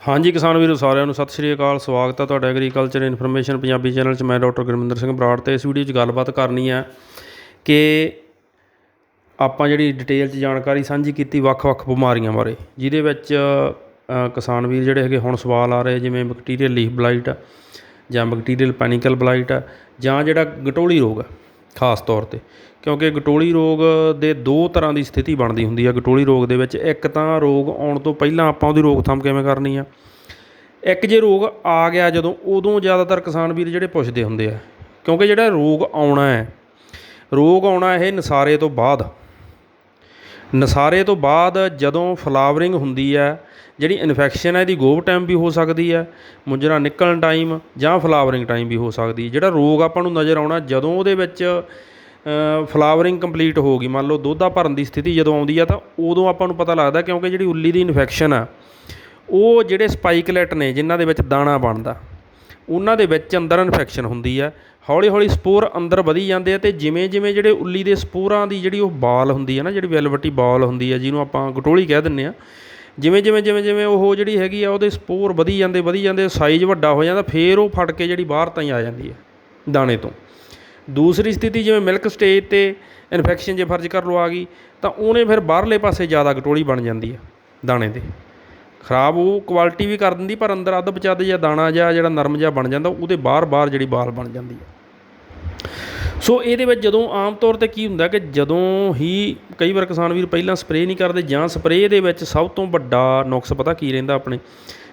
ਹਾਂਜੀ ਕਿਸਾਨ ਵੀਰੋ, ਸਾਰਿਆਂ ਨੂੰ ਸਤਿ ਸ਼੍ਰੀ ਅਕਾਲ, ਸਵਾਗਤ ਹੈ ਤੁਹਾਡਾ ਐਗਰੀਕਲਚਰ ਇਨਫੋਰਮੇਸ਼ਨ ਪੰਜਾਬੀ ਚੈਨਲ 'ਚ। ਮੈਂ ਡਾਕਟਰ ਗੁਰਮਿੰਦਰ ਸਿੰਘ ਬਰਾੜ ਤੇ ਇਸ ਵੀਡੀਓ 'ਚ ਗੱਲਬਾਤ ਕਰਨੀ ਹੈ ਕਿ ਆਪਾਂ ਜਿਹੜੀ ਡਿਟੇਲ 'ਚ ਜਾਣਕਾਰੀ ਸਾਂਝੀ ਕੀਤੀ ਵੱਖ-ਵੱਖ ਬਿਮਾਰੀਆਂ ਬਾਰੇ, ਜਿਹਦੇ ਵਿੱਚ ਕਿਸਾਨ ਵੀਰ ਜਿਹੜੇ ਹੈਗੇ ਹੁਣ ਸਵਾਲ ਆ ਰਹੇ, ਜਿਵੇਂ ਬੈਕਟੀਰੀਅਲ ਲੀਫ ਬਲਾਈਟ ਜਾਂ ਬੈਕਟੀਰੀਅਲ ਪੈਨਿਕਲ ਬਲਾਈਟ ਜਾਂ ਜਿਹੜਾ ਗਟੋਲੀ ਰੋਗ ਹੈ ਖਾਸ ਤੌਰ ਤੇ। ਕਿਉਂਕਿ ਗਟੋਲੀ ਰੋਗ ਦੇ ਦੋ ਤਰ੍ਹਾਂ ਦੀ ਸਥਿਤੀ ਬਣਦੀ ਹੁੰਦੀ ਹੈ ਗਟੋਲੀ ਰੋਗ ਦੇ ਵਿੱਚ ਇੱਕ ਤਾਂ ਰੋਗ ਆਉਣ ਤੋਂ ਪਹਿਲਾਂ ਆਪਾਂ ਉਹਦੀ ਰੋਕਥਾਮ ਕਿਵੇਂ ਕਰਨੀ ਆ? ਇੱਕ ਜੇ ਰੋਗ ਆ ਗਿਆ ਜਦੋਂ, ਉਦੋਂ ਜ਼ਿਆਦਾਤਰ ਕਿਸਾਨ ਵੀਰ ਜਿਹੜੇ ਪੁੱਛਦੇ ਹੁੰਦੇ ਆ। ਕਿਉਂਕਿ ਜਿਹੜਾ ਰੋਗ ਆਉਣਾ ਹੈ, ਰੋਗ ਆਉਣਾ ਇਹ ਨਸਾਰੇ ਤੋਂ ਬਾਅਦ। ਨਸਾਰੇ ਤੋਂ ਬਾਅਦ ਜਦੋਂ ਫਲਾਵਰਿੰਗ ਹੁੰਦੀ ਹੈ ਜਿਹੜੀ ਇਨਫੈਕਸ਼ਨ ਹੈ, ਇਹਦੀ ਗੋਵ ਟਾਈਮ ਵੀ ਹੋ ਸਕਦੀ ਹੈ, ਮੁੰਜਰਾ ਨਿਕਲਣ ਟਾਈਮ ਜਾਂ ਫਲਾਵਰਿੰਗ ਟਾਈਮ ਵੀ ਹੋ ਸਕਦੀ ਜਿਹੜਾ ਰੋਗ ਆਪਾਂ ਨੂੰ ਨਜ਼ਰ ਆਉਣਾ, ਜਦੋਂ ਉਹਦੇ ਵਿੱਚ ਫਲਾਵਰਿੰਗ ਕੰਪਲੀਟ ਹੋ ਗਈ, ਮੰਨ ਲਓ ਦੁੱਧਾ ਭਰਨ ਦੀ ਸਥਿਤੀ ਜਦੋਂ ਆਉਂਦੀ ਆ, ਤਾਂ ਉਦੋਂ ਆਪਾਂ ਨੂੰ ਪਤਾ ਲੱਗਦਾ ਕਿਉਂਕਿ ਜਿਹੜੀ ਉੱਲੀ ਦੀ ਇਨਫੈਕਸ਼ਨ ਆ, ਉਹ ਜਿਹੜੇ ਸਪਾਈਕਲੈਟ ਨੇ, ਜਿਨ੍ਹਾਂ ਦੇ ਵਿੱਚ ਦਾਣਾ ਬਣਦਾ, ਉਹਨਾਂ ਦੇ ਵਿੱਚ ਅੰਦਰ ਇਨਫੈਕਸ਼ਨ ਹੁੰਦੀ ਆ। ਹੌਲੀ ਹੌਲੀ ਸਪੋਰ ਅੰਦਰ ਵਧੀ ਜਾਂਦੇ ਆ ਤੇ ਜਿਵੇਂ ਜਿਵੇਂ ਜਿਹੜੇ ਉੱਲੀ ਦੇ ਸਪੋਰਾਂ ਦੀ ਜਿਹੜੀ ਉਹ ਬਾਲ ਹੁੰਦੀ ਆ ਨਾ, ਜਿਹੜੀ ਵੈਲਵਟੀ ਬਾਲ ਹੁੰਦੀ ਆ, ਜਿਹਨੂੰ ਆਪਾਂ ਗਟੋਲੀ ਕਹਿ ਦਿੰਨੇ ਆ ਜਿਵੇਂ ਜਿਵੇਂ ਜਿਵੇਂ ਜਿਵੇਂ ਉਹ ਜਿਹੜੀ ਹੈਗੀ ਆ ਉਹਦੇ ਸਪੋਰ ਵਧੀ ਜਾਂਦੇ ਵਧੀ ਜਾਂਦੇ ਸਾਈਜ਼ ਵੱਡਾ ਹੋ ਜਾਂਦਾ, ਫਿਰ ਉਹ ਫਟ ਕੇ ਜਿਹੜੀ ਬਾਹਰ ਤਾਈਂ ਆ ਜਾਂਦੀ ਹੈ ਦਾਣੇ ਤੋਂ। ਦੂਸਰੀ ਸਥਿਤੀ ਜਿਵੇਂ ਮਿਲਕ ਸਟੇਜ ਤੇ ਇਨਫੈਕਸ਼ਨ ਜੇ ਫਰਜ਼ ਕਰ ਲਓ ਆ ਗਈ, ਤਾਂ ਉਹਨੇ ਫਿਰ ਬਾਹਰਲੇ ਪਾਸੇ ਜ਼ਿਆਦਾ ਗਟੋਲੀ ਬਣ ਜਾਂਦੀ ਆ ਦਾਣੇ ਦੇ। ਖਰਾਬ ਉਹ ਕੁਆਲਿਟੀ ਵੀ ਕਰ ਦਿੰਦੀ, ਪਰ ਅੰਦਰ ਅੱਧ ਬਚੱਦ ਜਾਂ ਦਾਣਾ ਜਾਂ ਜਿਹੜਾ ਨਰਮ ਜਿਹਾ ਬਣ ਜਾਂਦਾ, ਉਹਦੇ ਬਾਹਰ-ਬਾਹਰ ਜਿਹੜੀ ਬਾਲ ਬਣ ਜਾਂਦੀ ਹੈ। ਸੋ ਇਹਦੇ ਵਿੱਚ ਜਦੋਂ ਆਮ ਤੌਰ ਤੇ ਕੀ ਹੁੰਦਾ ਕਿ ਜਦੋਂ ਹੀ ਕਈ ਵਾਰ ਕਿਸਾਨ ਵੀਰ ਪਹਿਲਾਂ ਸਪਰੇਅ ਨਹੀਂ ਕਰਦੇ ਜਾਂ ਸਪਰੇਅ ਦੇ ਵਿੱਚ ਸਭ ਤੋਂ ਵੱਡਾ ਨੁਕਸ ਪਤਾ ਕੀ ਰਹਿੰਦਾ ਆਪਣੇ?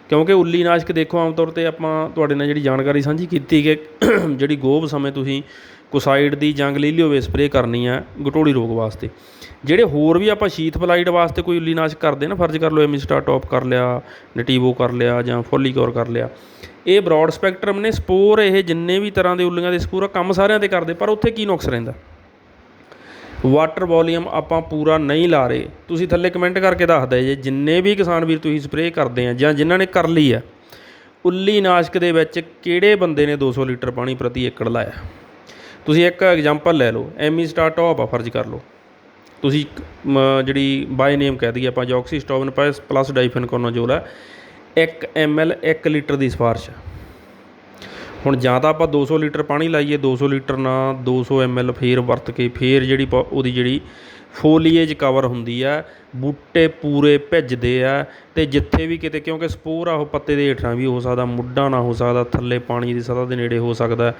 ਕਿਉਂਕਿ ਉੱਲੀ ਨਾਸ਼ਕ ਦੇਖੋ ਆਮ ਤੌਰ ਤੇ ਆਪਾਂ ਤੁਹਾਡੇ ਨਾਲ ਜਿਹੜੀ ਜਾਣਕਾਰੀ ਸਾਂਝੀ ਕੀਤੀ ਕਿ ਜਿਹੜੀ ਗੋਬ ਸਮੇਂ ਤੁਸੀਂ ਕੁਸਾਈਡ ਦੀ ਜਾਂ ਗਲੀਲੀਓਵੇ ਸਪਰੇਅ ਕਰਨੀ ਆ ਗਟੋਲੀ ਰੋਗ ਵਾਸਤੇ। ਜਿਹੜੇ ਹੋਰ ਵੀ ਆਪਾਂ ਸ਼ੀਥ ਫਲਾਈਟ ਵਾਸਤੇ ਕੋਈ ਉੱਲੀ ਨਾਸ਼ਕ ਕਰਦੇ ਨਾ, ਫਰਜ਼ ਕਰ ਲਓ ਐਮਿਸਟਾ ਟੌਪ ਕਰ ਲਿਆ, ਨਟੀਵੋ ਕਰ ਲਿਆ ਜਾਂ ਫੋਲੀਕੋਰ ਕਰ ਲਿਆ, ਇਹ ਬ੍ਰੌਡ ਸਪੈਕਟਰਮ ਨੇ ਸਪੋਰ ਇਹ ਜਿੰਨੇ ਵੀ ਤਰ੍ਹਾਂ ਦੇ ਉੱਲੀਆਂ ਦੇ ਸਪੋਰ ਕੰਮ ਸਾਰਿਆਂ ਤੇ ਕਰਦੇ, ਪਰ ਉੱਥੇ ਕੀ ਨੁਕਸ ਰਹਿੰਦਾ? ਵਾਟਰ ਵੋਲੀਅਮ ਆਪਾਂ ਪੂਰਾ ਨਹੀਂ ਲਾ ਰਹੇ। ਤੁਸੀਂ ਥੱਲੇ ਕਮੈਂਟ ਕਰਕੇ ਦੱਸ ਦਿਓ ਜੇ ਜਿੰਨੇ ਵੀ ਕਿਸਾਨ ਵੀਰ ਤੁਸੀਂ ਸਪਰੇਅ ਕਰਦੇ ਆ ਜਾਂ ਜਿਨ੍ਹਾਂ ਨੇ ਕਰ ਲਈ ਆ, ਉੱਲੀ ਨਾਸ਼ਕ ਦੇ ਵਿੱਚ ਕਿਹੜੇ ਬੰਦੇ ਨੇ 200 ਲੀਟਰ ਪਾਣੀ ਪ੍ਰਤੀ ਏਕੜ ਲਾਇਆ? ਤੁਸੀਂ ਇੱਕ ਐਗਜ਼ਾਮਪਲ ਲੈ ਲਓ ਐਮੀ ਸਟਾਰ ਟੋਪ ਆ, ਫਰਜ਼ ਕਰ ਲਓ। ਤੁਸੀਂ ਜਿਹੜੀ ਬਾਏ ਨੇਮ ਕਹਿ ਦਈਏ ਆਪਾਂ, ਜੌਕਸੀ ਸਟੋਵਨ ਪਲਸ, ਪਲੱਸ ਡਾਈਫਨ ਕੋਨੋਜੋਲ ਹੈ 1 ml 1 ਲੀਟਰ ਦੀ ਸਿਫਾਰਿਸ਼ ਹੁਣ ਜਾਂ ਤਾਂ ਆਪਾਂ 200 ਲੀਟਰ ਪਾਣੀ ਲਾਈਏ 200 ਲੀਟਰ ਨਾਲ 200 ml ਫੇਰ ਵਰਤ ਕੇ, ਫੇਰ ਜਿਹੜੀ ਪ- ਉਹਦੀ ਜਿਹੜੀ ਫੋਲੀਏਜ ਕਵਰ ਹੁੰਦੀ ਆ, ਬੂਟੇ ਪੂਰੇ ਭਿੱਜਦੇ ਆ ਅਤੇ ਜਿੱਥੇ ਵੀ ਕਿਤੇ, ਕਿਉਂਕਿ ਸਪੋਰ ਆ ਉਹ ਪੱਤੇ ਦੇ ਹੇਠਾਂ ਵੀ ਹੋ ਸਕਦਾ, ਮੁੱਢਾਂ ਨਾ ਹੋ ਸਕਦਾ, ਥੱਲੇ ਪਾਣੀ ਦੀ ਸਤ੍ਹਾ ਦੇ ਨੇੜੇ ਹੋ ਸਕਦਾ।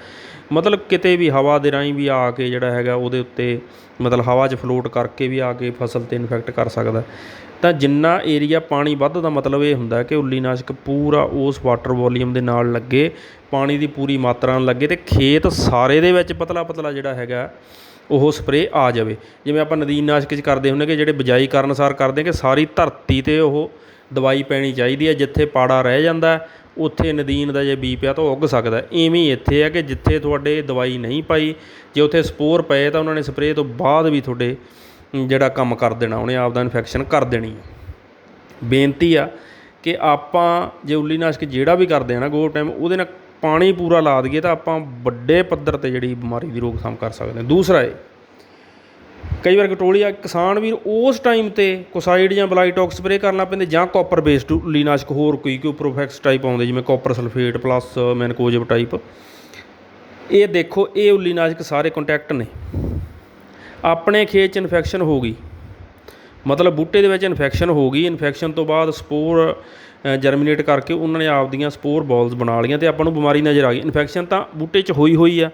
ਮਤਲਬ ਕਿਤੇ ਵੀ ਹਵਾ ਦੇ ਰਾਹੀਂ ਵੀ ਆ ਕੇ ਜਿਹੜਾ ਹੈਗਾ ਉਹਦੇ ਉੱਤੇ ਮਤਲਬ ਹਵਾ 'ਚ ਫਲੋਟ ਕਰਕੇ ਵੀ ਆ ਕੇ ਫਸਲ ਤੇ ਇਨਫੈਕਟ ਕਰ ਸਕਦਾ। ਤਾਂ ਜਿੰਨਾ ਏਰੀਆ ਪਾਣੀ ਵੱਧ ਦਾ ਮਤਲਬ ਇਹ ਹੁੰਦਾ ਕਿ ਉੱਲੀ ਨਾਸ਼ਕ ਪੂਰਾ ਉਸ ਵਾਟਰ ਵੋਲੀਅਮ ਦੇ ਨਾਲ ਲੱਗੇ, ਪਾਣੀ ਦੀ ਪੂਰੀ ਮਾਤਰਾ ਨਾਲ ਲੱਗੇ ਅਤੇ ਖੇਤ ਸਾਰੇ ਦੇ ਵਿੱਚ ਪਤਲਾ ਪਤਲਾ ਜਿਹੜਾ ਹੈਗਾ ਉਹ ਸਪਰੇਅ ਆ ਜਾਵੇ। ਜਿਵੇਂ ਆਪਾਂ ਨਦੀਨ ਨਾਸ਼ਕ ਚ ਕਰਦੇ ਹੁੰਦੇ ਕਿ ਜਿਹੜੇ ਬਿਜਾਈ ਕਰਨ ਸਾਰ ਕਰਦੇ ਕਿ ਸਾਰੀ ਧਰਤੀ ਤੇ ਉਹ ਦਵਾਈ ਪੈਣੀ ਚਾਹੀਦੀ ਹੈ, ਜਿੱਥੇ ਪਾੜਾ ਰਹਿ ਜਾਂਦਾ ਉੱਥੇ ਨਦੀਨ ਦਾ ਜੇ ਬੀ ਪਿਆ ਤਾਂ ਉਹ ਉੱਗ ਸਕਦਾ ਇਵੇਂ ਹੀ ਇੱਥੇ ਹੈ ਕਿ ਜਿੱਥੇ ਤੁਹਾਡੇ ਦਵਾਈ ਨਹੀਂ ਪਾਈ, ਜੇ ਉੱਥੇ ਸਪੋਰ ਪਏ ਤਾਂ ਉਹਨਾਂ ਨੇ ਸਪਰੇਅ ਤੋਂ ਬਾਅਦ ਵੀ ਤੁਹਾਡੇ ਜਿਹੜਾ ਕੰਮ ਕਰ ਦੇਣਾ, ਉਹਨੇ ਆਪਦਾ ਇਨਫੈਕਸ਼ਨ ਕਰ ਦੇਣੀ ਬੇਨਤੀ ਆ ਕਿ ਆਪਾਂ ਜੇ ਉੱਲੀ ਨਾਸ਼ਕ ਜਿਹੜਾ ਵੀ ਕਰਦੇ ਆ ਨਾ ਗੋ ਟਾਈਮ ਉਹਦੇ ਨਾਲ ਪਾਣੀ ਪੂਰਾ ਲਾ ਦਈਏ ਤਾਂ ਆਪਾਂ ਵੱਡੇ ਪੱਧਰ ਤੇ ਜਿਹੜੀ ਬਿਮਾਰੀ ਦੀ ਰੋਕਥਾਮ ਕਰ ਸਕਦੇ ਹਾਂ। ਦੂਸਰਾ ਇਹ, ਕਈ ਵਾਰ ਗਟੋਲੀਆ ਕਿਸਾਨ ਵੀਰ ਉਸ ਟਾਈਮ ਤੇ ਕੋਸਾਈਡ ਜਾਂ ਬਲਾਈਟੌਕਸ ਸਪਰੇਅ ਕਰਨਾ ਪੈਂਦੇ ਜਾਂ ਕਾਪਰ ਬੇਸਡ ਲੀਨਾਸ਼ਕ ਹੋਰ ਕੋਈ ਕੋਈ ਪ੍ਰੋਫੈਕਸ ਟਾਈਪ ਆਉਂਦੇ ਜਿਵੇਂ copper sulphate plus mancozeb type ਇਹ ਦੇਖੋ, ਇਹ ਉਲੀਨਾਸ਼ਕ ਸਾਰੇ ਕੰਟੈਕਟ ਨੇ। ਆਪਣੇ ਖੇਤ 'ਚ ਇਨਫੈਕਸ਼ਨ ਹੋ ਗਈ। ਮਤਲਬ ਬੂਟੇ ਦੇ ਵਿੱਚ ਇਨਫੈਕਸ਼ਨ ਹੋ ਗਈ ਇਨਫੈਕਸ਼ਨ ਤੋਂ ਬਾਅਦ ਸਪੋਰ ਜਰਮੀਨੇਟ ਕਰਕੇ ਉਹਨਾਂ ਨੇ ਆਪਦੀਆਂ ਸਪੋਰ ਬਾਲਸ ਬਣਾ ਲਈਆਂ ਤੇ ਆਪਾਂ ਨੂੰ ਬਿਮਾਰੀ ਨਜ਼ਰ ਆ ਗਈ। ਇਨਫੈਕਸ਼ਨ ਤਾਂ ਬੂਟੇ 'ਚ ਹੋਈ ਹੋਈ ਆ।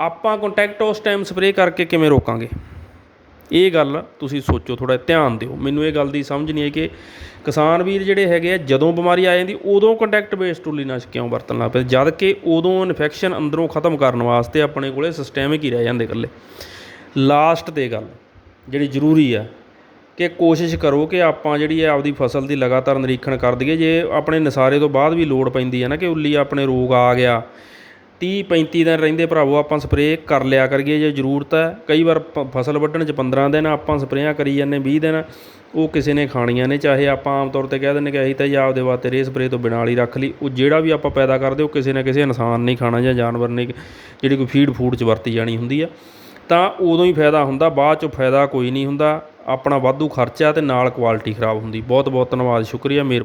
ਆਪਾਂ ਕੰਟੈਕਟ ਉਸ ਟਾਈਮ ਸਪਰੇਅ ਕਰਕੇ ਕਿਵੇਂ ਰੋਕਾਂਗੇ? ਇਹ ਗੱਲ ਤੁਸੀਂ ਸੋਚੋ ਥੋੜਾ ਧਿਆਨ ਦਿਓ। ਮੈਨੂੰ ਇਹ ਗੱਲ ਦੀ ਸਮਝ ਨਹੀਂ ਆਈ ਕਿ ਕਿਸਾਨ ਵੀਰ ਜਿਹੜੇ ਹੈਗੇ ਆ, ਜਦੋਂ ਬਿਮਾਰੀ ਆ ਜਾਂਦੀ, ਉਦੋਂ ਕੰਟੈਕਟ ਬੇਸਡ ਟੂਲੀਨਾਸ਼ਕ ਕਿਉਂ ਵਰਤਣ ਲੱਗ ਪਏ? ਜਦ ਕਿ ਉਦੋਂ ਇਨਫੈਕਸ਼ਨ ਅੰਦਰੋਂ ਖਤਮ ਕਰਨ ਵਾਸਤੇ ਆਪਣੇ ਕੋਲੇ ਸਿਸਟੈਮਿਕ ਹੀ ਰਹਿ ਜਾਂਦੇ ਇਕੱਲੇ। ਲਾਸਟ ਤੇ ਗੱਲ, ਜਿਹੜੀ ਜ਼ਰੂਰੀ ਆ ਕਿ ਕੋਸ਼ਿਸ਼ ਕਰੋ ਕਿ ਆਪਾਂ ਜਿਹੜੀ ਹੈ ਆਪਦੀ ਫਸਲ ਦੀ ਲਗਾਤਾਰ ਨਿਰੀਖਣ ਕਰ ਦਈਏ। ਜੇ ਆਪਣੇ ਨਸਾਰੇ ਤੋਂ ਬਾਅਦ ਵੀ ਲੋੜ ਪੈਂਦੀ ਹੈ ਨਾ ਕਿ ਉੱਲੀ ਆਪਣੇ ਰੋਗ ਆ ਗਿਆ 30 35 ਦਿਨ ਰਹਿੰਦੇ ਭਰਾਵੋ ਆਪਾਂ ਸਪਰੇਅ ਕਰ ਲਿਆ ਕਰੀਏ ਜੇ ਜ਼ਰੂਰਤ ਹੈ। ਕਈ ਵਾਰ ਪ- ਫਸਲ ਵੱਢਣ 'ਚ 15 ਦਿਨ ਆਪਾਂ ਸਪਰੇਆਂ ਕਰੀ ਜਾਂਦੇ 20 ਦਿਨ ਉਹ ਕਿਸੇ ਨੇ ਖਾਣੀਆਂ ਨੇ, ਚਾਹੇ ਆਪਾਂ ਆਮ ਤੌਰ ਤੇ ਕਹਿ ਦਿੰਦੇ ਕਿ ਅਸੀਂ ਤਾਂ ਜੀ ਆਪਦੇ ਵਾਸਤੇ ਰੇ ਸਪਰੇਅ ਤੋਂ ਬਿਨਾਂ ਵਾਲੀ ਰੱਖ ਲਈ। ਉਹ ਜਿਹੜਾ ਵੀ ਆਪਾਂ ਪੈਦਾ ਕਰਦੇ, ਉਹ ਕਿਸੇ ਨਾ ਕਿਸੇ ਇਨਸਾਨ ਨਹੀਂ ਖਾਣਾ ਜਾਂ ਜਾਨਵਰ ਨੇ ਜਿਹੜੀ ਕੋਈ ਫੀਡ ਫੂਡ 'ਚ ਵਰਤੀ ਜਾਣੀ ਹੁੰਦੀ ਆ। ਤਾਂ ਉਦੋਂ ਹੀ ਫਾਇਦਾ ਹੁੰਦਾ, ਬਾਅਦ 'ਚੋਂ ਫਾਇਦਾ ਕੋਈ ਨਹੀਂ ਹੁੰਦਾ। ਆਪਣਾ ਵਾਧੂ ਖਰਚਾ ਅਤੇ ਨਾਲ ਕੁਆਲਿਟੀ ਖਰਾਬ ਹੁੰਦੀ। ਬਹੁਤ ਬਹੁਤ ਧੰਨਵਾਦ ਸ਼ੁਕਰੀਆ ਮੇਰ